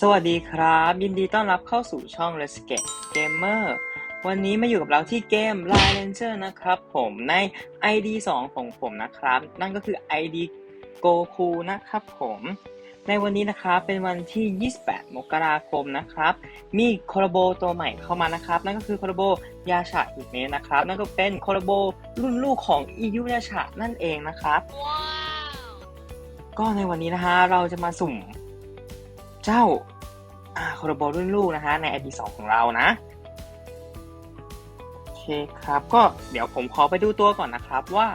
สวัสดีครับ ยินดีต้อนรับเข้าสู่ช่อง Let's Get Gamer วันนี้มาอยู่กับเราที่เกม Line Ranger นะครับผมใน ID 2 ของผมนะครับ นั่นก็คือ ID Goku นะครับผมในวันนี้นะครับเป็นวันที่ 28 มกราคมนะครับ มีคอร์โบตัวใหม่เข้ามานะครับ นั่นก็คือคอร์โบยาชาอิเมะนะครับ นั่นก็เป็นคอร์โบรุ่นลูกของอิยุยาชานั่นเองนะครับก็ในวันนี้นะฮะเราจะมาสุ่ม เจ้าอ่าคอร์โบรุ่นลูกนะฮะใน ID 2ของเรานะโอเคครับก็เดี๋ยวผมขอไปดูตัวก่อนนะครับว่า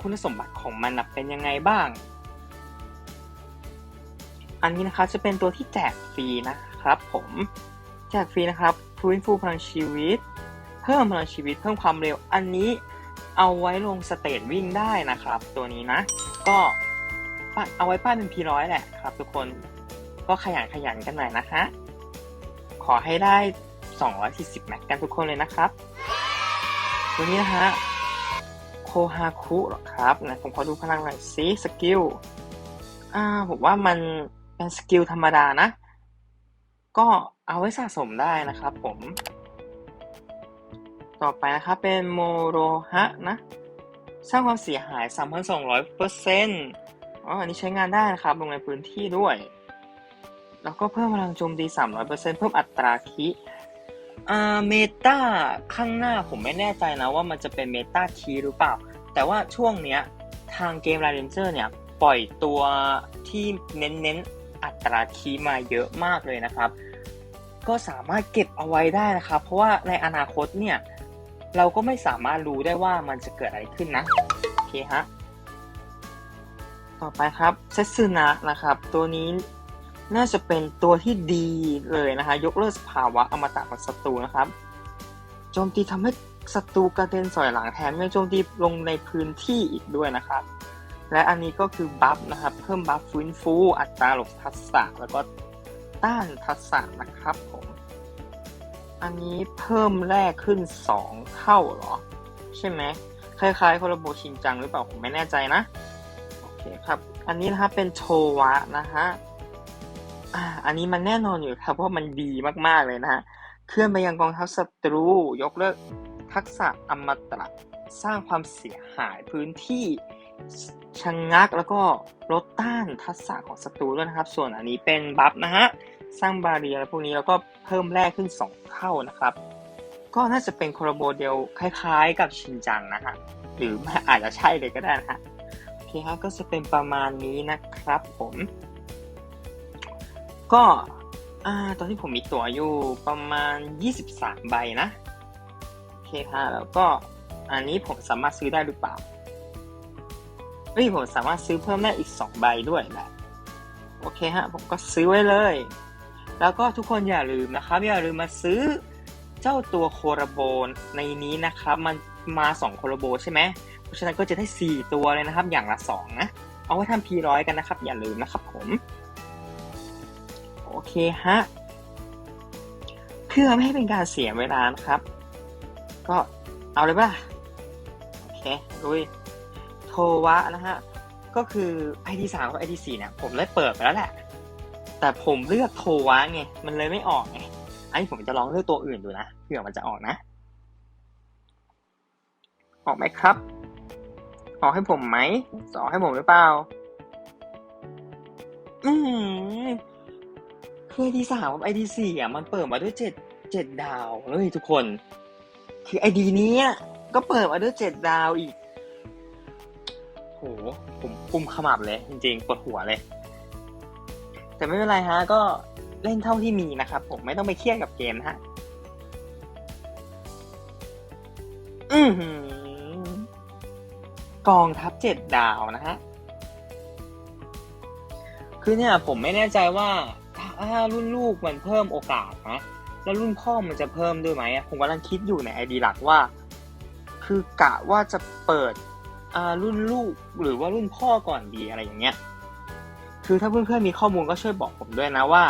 คุณสมบัติของมันเป็นยังไงบ้าง อันนี้นะครับจะเป็นตัวที่แจกฟรีนะครับผมแจกฟรีนะครับฟื้นฟูพลังชีวิต เพิ่มพลังชีวิตเพิ่มความเร็วอันนี้เอาไว้ลงสเตจวิ่งได้นะครับ ตัวนี้นะ ก็เอาไว้ปั้นเป็นพีร้อยแหละครับ ทุกคน ก็ขยันขยันกันหน่อยนะฮะ ขอให้ได้ 240 แม็กกันทุกคนเลยนะครับ ตัวนี้นะฮะ โคฮาคุหรอครับนะผมขอดูพลังหน่อยซิสกิล อ่า ผมว่ามันเป็นสกิลธรรมดานะ ก็เอาไว้สะสมได้นะครับผม ต่อไปนะครับเป็นโมโรฮะนะสร้างความเสียหาย 3,200เปอร์เซ็นต์อ๋อ อันนี้ใช้งานได้นะครับ ลงในพื้นที่ด้วย แล้วก็เพิ่มพลังโจมตี 300เปอร์เซ็นต์เพิ่มอัตราคิอ่าเมตาข้างหน้าผมไม่แน่ใจนะว่ามันจะเป็นเมตาคีหรือเปล่า แต่ว่าช่วงเนี้ยทางเกม r า d เ n นเจอร์เนี่ยปล่อยตัวที่เน้นๆอัตราคีมาเยอะมากเลยนะครับ ก็สามารถเก็บเอาไว้ได้นะครับ เพราะว่าในอนาคตเนี่ยเราก็ไม่สามารถรู้ได้ว่ามันจะเกิดอะไรขึ้นนะโอเคฮะต่อไปครับเซซึนะนะครับ ตัวนี้ น่าจะเป็นตัวที่ดีเลยนะคะ ยกเลิกสภาวะอมตะของศัตรูนะครับโจมตีทำให้ศัตรูกระเด็นสอยหลังแถมยังโจมตีลงในพื้นที่อีกด้วยนะครับ และอันนี้ก็คือบัฟนะครับ เพิ่มบัฟฟื้นฟู อัตราหลบทักษะแล้วก็ต้านทักษะนะครับผม อันนี้เพิ่มแรกขึ้น 2 เท่าเหรอ ใช่ไหมคล้ายๆคอร์โบชินจังหรือเปล่าผมไม่แน่ใจนะ โอเคครับ อันนี้นะครับเป็นโชวะนะฮะ อ่า อันนี้มันแน่นอนอยู่ครับเพราะมันดีมากๆเลยนะฮะ เคลื่อนไปยังกองทัพศัตรู ยกเลิกทักษะอมตะ สร้างความเสียหายพื้นที่ชะงงักแล้วก็ลดต้านทักษะของศัตรูด้วยนะครับ ส่วนอันนี้เป็นบัฟนะฮะ สร้างบาเรียอะไรพวกนี้แล้วก็เพิ่มแรกขึ้น 2 เท่านะครับ ก็น่าจะเป็นโคโรโบเดียวคล้ายๆ กับชินจังนะฮะ หรืออาจจะใช่เลยก็ได้นะฮะ โอเคครับก็จะเป็นประมาณนี้นะครับผม ก็อ่าตอนที่ผมมีตั๋วอยู่ประมาณ 23 ใบนะโอเคฮะแล้วก็อันนี้ผมสามารถซื้อได้หรือเปล่าเฮ้ยผมสามารถซื้อเพิ่มได้อีก 2 ใบด้วยแหละโอเคฮะผมก็ซื้อไว้เลย แล้วก็ทุกคนอย่าลืมนะครับ อย่าลืมมาซื้อเจ้าตัวโคโรโบนในนี้นะครับมันมา2โคโรโบใช่ไหมเพราะฉะนั้นก็จะได้ 4 ตัวเลยนะครับ อย่างละ 2 นะ เอาไว้ทำพีร้อยกันนะครับ อย่าลืมนะครับผม อเคฮะ เพื่อไม่ให้เป็นการเสียเวลานะครับ ก็เอาเลยป่ะ โอเคลุยโทวะนะฮะ ก็คือ ID 3กับ ID 4เนี่ยผมได้เปิดไปแล้วแหละ แต่ผมเลือกโทวะไง มันเลยไม่ออกไง อันนี้ผมจะลองเลือกตัวอื่นดูนะ เผื่อมันจะออกนะ ออกไหมครับ ออกให้ผมไหม ออกให้ผมหรือเปล่า อืม คือ ID สามกับ ID สี่อะมันเปิดมาด้วยเจ็ดเจ็ดดาวเลยทุกคน คือ ID นี้อะก็เปิดมาด้วยเจ็ดดาวอีกโหผมกุมขมับเลย จริงๆปวดหัวเลย แต่ไม่เป็นไรฮะ ก็เล่นเท่าที่มีนะครับ ผมไม่ต้องไปเครียดกับเกมนะฮะอือกองทัพเจ็ดดาวนะฮะ คือเนี่ยผมไม่แน่ใจว่า ถ้ารุ่นลูกมันเพิ่มโอกาสนะ แล้วรุ่นพ่อมันจะเพิ่มด้วยไหมผมกำลังคิดอยู่ในไอดีหลักว่า คือกะว่าจะเปิดรุ่นลูกหรือว่ารุ่นพ่อก่อนดีอะไรอย่างเงี้ย คือถ้าเพื่อนๆมีข้อมูลก็ช่วยบอกผมด้วยนะว่า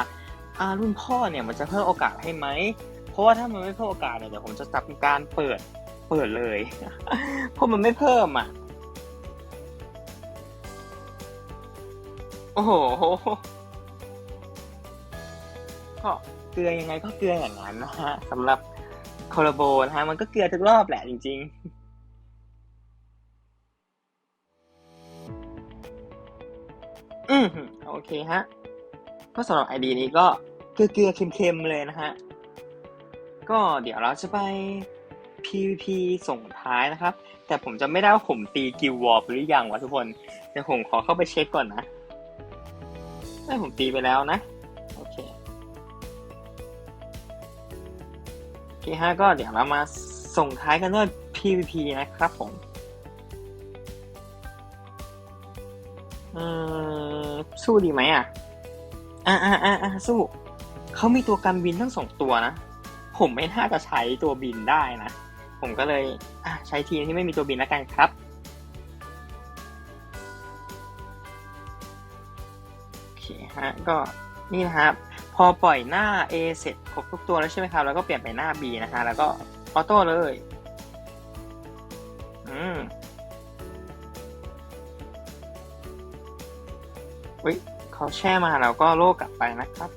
อ่ารุ่นพ่อเนี่ยมันจะเพิ่มโอกาสให้ไหม เพราะว่าถ้ามันไม่เพิ่มโอกาสเนี่ยเดี๋ยวผมจะจับการเปิดเปิดเลย เพราะมันไม่เพิ่มอะ โอ้โห ก็เกลือยังไงก็เกลืออย่างนั้นนะฮะสำหรับโคลาโบนะฮะมันก็เกลือทุกรอบแหละจริง ๆอืมโอเคฮะก็สำหรับไอดีนี้ก็เกลือๆเค็มๆเลยนะฮะ ก็เดี๋ยวเราจะไป PVP ส่งท้ายนะครับ แต่ผมจะไม่ได้ว่าผมตีกิลวอร์หรือยังวะทุกคน เดี๋ยวผมขอเข้าไปเช็คก่อนนะได้ผมตีไปแล้วนะ คฮะก็เดี๋ยวเรามาส่งท้ายกันด้วย PVP นะครับผมอืมสู้ดีไหมอะ อ่าอ่าอ่าสู้ เขามีตัวกันบินทั้งสองตัวนะ ผมไม่น่าจะใช้ตัวบินได้นะ ผมก็เลยใช้ทีมที่ไม่มีตัวบินแล้วกันครับโอเคฮะ ก็นี่นะครับ พอปล่อยหน้า A เสร็จครบทุกตัวแล้วใช่ไหมครับ แล้วก็เปลี่ยนไปหน้า B นะฮะ แล้วก็ออโต้เลย อืมอุ้ยเขาแช่มาแล้วก็โลกกลับไปนะครับ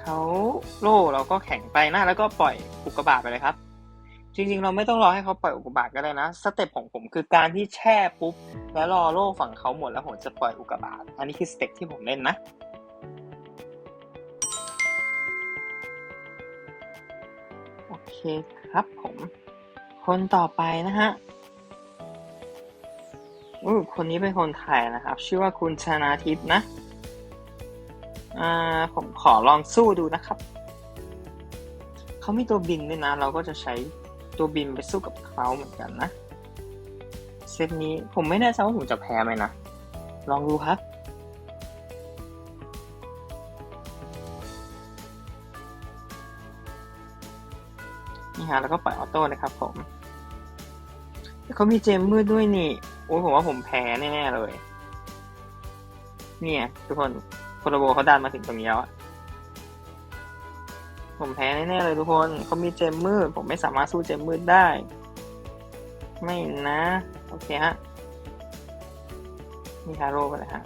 เขาโล่เราก็แข็งไปหน้าแล้วก็ปล่อยอุกกาบาตไปเลยครับ จริงๆ เราไม่ต้องรอให้เขาปล่อยอุกกาบาตก็ได้นะ สเต็ปของผมคือการที่แช่ปุ๊บ แล้วรอโล่ฝั่งเขาหมดแล้วผมจะปล่อยอุกกาบาตอันนี้คือสเต็ปที่ผมเล่นนะโอเคครับผม คนต่อไปนะฮะอู้คนนี้เป็นคนไทยนะครับ ชื่อว่าคุณชนาทิพย์นะอ่าผมขอลองสู้ดูนะครับเขามีตัวบินด้วยนะ เราก็จะใช้ตัวบินไปสู้กับเขาเหมือนกันนะ ซตนี้ผมไม่แน่ใจว่าผมจะแพ้ไหมนะ ลองดูครับนี่ฮะแล้วก็ปล่อยออโต้นะครับผมเขามีเจมมืดด้วยนี่โอ้ยผมว่าผมแพ้แน่ๆเลย เนี่ยทุกคนโคโลโบเขาดันมาถึงตรงนี้แล้วอะผมแพ้แน่ๆเลยทุกคนเขามีเจมมืด ผมไม่สามารถสู้เจมมืดได้ ไม่นะ โอเคฮะ มีฮาโร่ไปเลยฮะ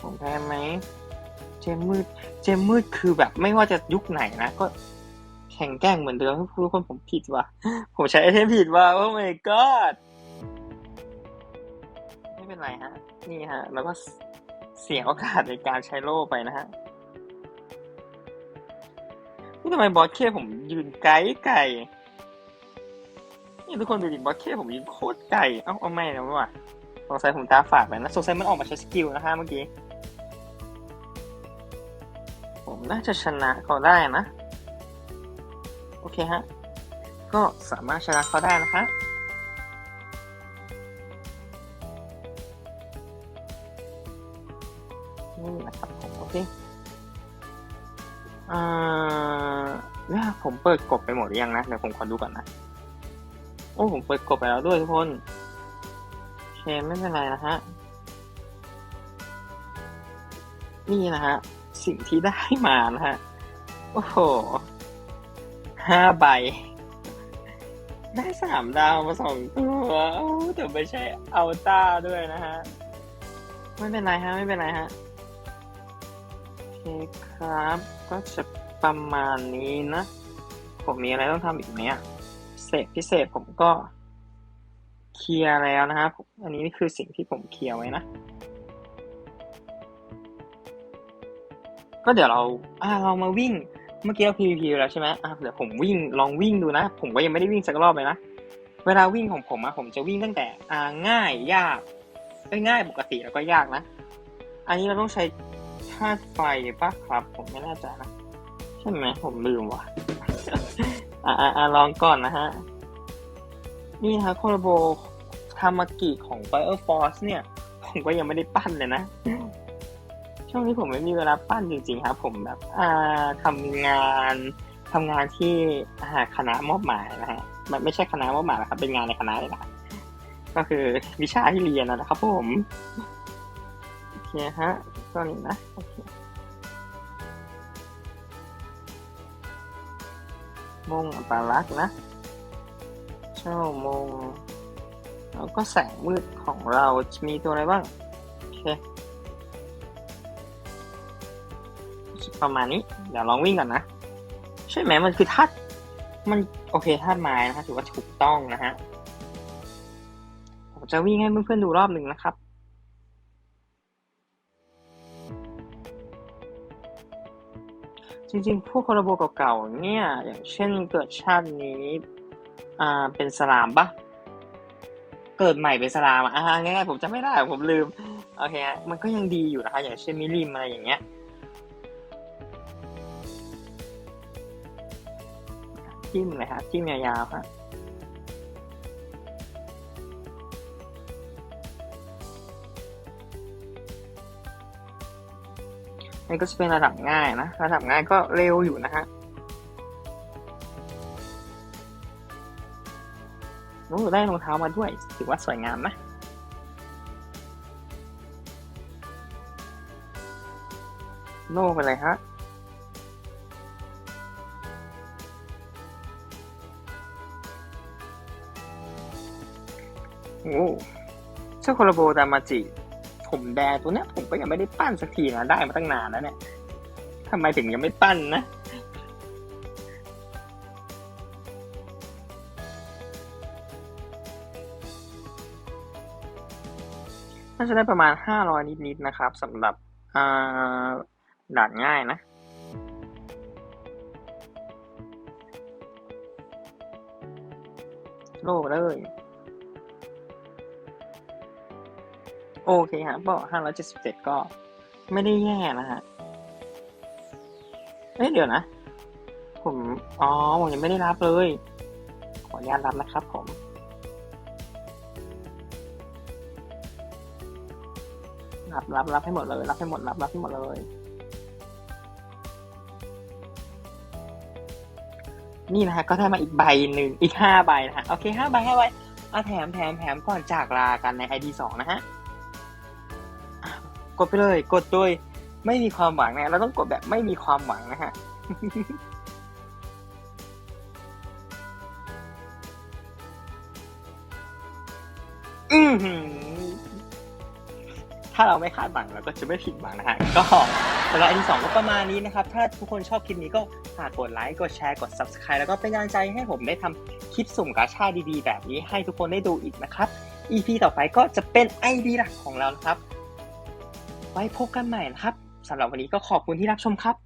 ผมแพ้ไหม เจมมืด เจมมืดคือแบบไม่ว่าจะยุคไหนนะ ก็แข่งแกล้งเหมือนเดิมทุกคนผมผิดว่ะ ผมใช้ไอเทมผิดว่ะ โอ้ my god ไม่เป็นไรฮะ นี่ฮะ แล้วก็เสียโอกาสในการใช้โล่ไปนะฮะ ทำไมบอสเคผมยืนไกลไก่นี่ทุกคนดูดิบอสเคผมยืนโคตรไกลเอ้าเอาไม่นะว่ะสงสัยผมตาฝาดไปนะสงสัยมันออกมาใช้สกิลนะฮะเมื่อกี้ ผมน่าจะชนะเขาได้นะ โอเคฮะ ก็สามารถชนะเขาได้นะฮะนี่นะครับผมโอเค อ่าเนี่ยผมเปิดกบไปหมดหรือยังนะเดี๋ยวผมขอดูก่อนนะ โอ้ผมเปิดกบไปแล้วด้วยทุกคนโอเคไม่เป็นไรนะฮะ นี่นะฮะ สิ่งที่ได้มานะฮะ โอ้โหห้าใบ ได้สามดาวมาสองตัวโอ้แต่ไม่ใช่อัลต้าด้วยนะฮะ ไม่เป็นไรฮะ ไม่เป็นไรฮะโอเคครับ ก็จะประมาณนี้นะ ผมมีอะไรต้องทำอีกไหมอะเศษพิเศษผมก็เคลียร์แล้วนะฮะผมอันนี้คือสิ่งที่ผมเคลียร์ไว้นะ ก็เดี๋ยวเราอ่าเรามาวิ่ง เมื่อกี้เรา PVP แล้วใช่ไหมอะเดี๋ยวผมวิ่งลองวิ่งดูนะ ผมก็ยังไม่ได้วิ่งสักรอบเลยนะ เวลาวิ่งของผมอะผมจะวิ่งตั้งแต่อ่าง่ายยากง่ายปกติแล้วก็ยากนะ อันนี้เราต้องใช้ ธาตุไฟปะครับ ผมไม่แน่ใจนะ ใช่ไหมผมลืมว่ะ อ่าอ่าลองก่อนนะฮะ นี่นะโคโรโบทามากิของ Fire Force เนี่ย ผมก็ยังไม่ได้ปั้นเลยนะ ช่วงนี้ผมไม่มีเวลาปั้นจริงๆครับ ผมแบบ อ่าทำงานทำงานที่คณะมอบหมายนะฮะ มันไม่ใช่คณะมอบหมายนะครับ เป็นงานในคณะเลยนะก็คือวิชาที่เรียนนะครับผม คฮะก็นี้นะโอเคมงอัปลักษณ์นะเช่ามงแล้วก็แสงมืดของเราจะมีตัวอะไรบ้าง โอเค ประมาณนี้ เดี๋ยวลองวิ่งก่อนนะ ใช่ไหมมันคือธาตุมันโอเคธาตุไม้นะฮะถือว่าถูกต้องนะฮะ ผมจะวิ่งให้เพื่อนๆดูรอบหนึ่งนะครับ จริงๆ พวกคอร์โบเก่าๆ เนี่ย อย่างเช่นเกิดชาตินี้ อ่า เป็นสลามปะเกิดใหม่เป็นสลามอะอ่าง่ายๆผมจะไม่ได้ ผมลืม โอเคะมันก็ยังดีอยู่นะคะ อย่างเช่นมิริมอะไรอย่างเงี้ย จิ้มเลยครับจิ้มยาวๆฮะ นี่ก็จะเป็นระดับง่ายนะ ระดับง่ายก็เร็วอยู่นะฮะโอ้ได้รองเท้ามาด้วย ถือว่าสวยงามนะโล่ไปเลยฮะโอ้เจ้าโคโรโบดามาจิ ผมแดงตัวเนี้ยผมก็ยังไม่ได้ปั้นสักทีนะได้มาตั้งนานแล้วเนี่ยทำไมถึงยังไม่ปั้นนะน่าจะได้ประมาณห้าร้อยนิดๆนะครับสำหรับด่านง่ายนะโลกเลย โอเคฮะก็ห้าร้อยเจ็ดสิบเจ็ดก็ไม่ได้แย่นะฮะ เอ้ยเดี๋ยวนะ ผม อ๋อ ผมยังไม่ได้รับเลย ขออนุญาตรับนะครับผม รับรับรับให้หมดเลย รับให้หมด รับรับให้หมดเลย นี่นะฮะ ก็ได้มาอีกใบหนึ่งอีกห้าใบนะฮะ โอเคห้าใบห้าใบอะแถมแถมแถมก่อนจากลากันใน ID สองนะฮะ ดไปเลย กดโดยไม่มีความหวังนะเราต้องกดแบบไม่มีความหวังนะฮะอือหือถ้าเราไม่คาดหวังเราก็จะไม่ผิดหวังนะฮะ ก็สำหรับอันที่สองก็ประมาณนี้นะครับ ถ้าทุกคนชอบคลิปนี้ก็ฝากกดไลค์ กดแชร์ กด subscribe แล้วก็เป็นกำลังใจให้ผมได้ทำคลิปสุ่มกาชาดีๆ แบบนี้ให้ทุกคนได้ดูอีกนะครับ EP ต่อไปก็จะเป็น ID หลักของเรานะครับ ไว้พบกันใหม่นะครับสำหรับวันนี้ก็ขอบคุณที่รับชมครับ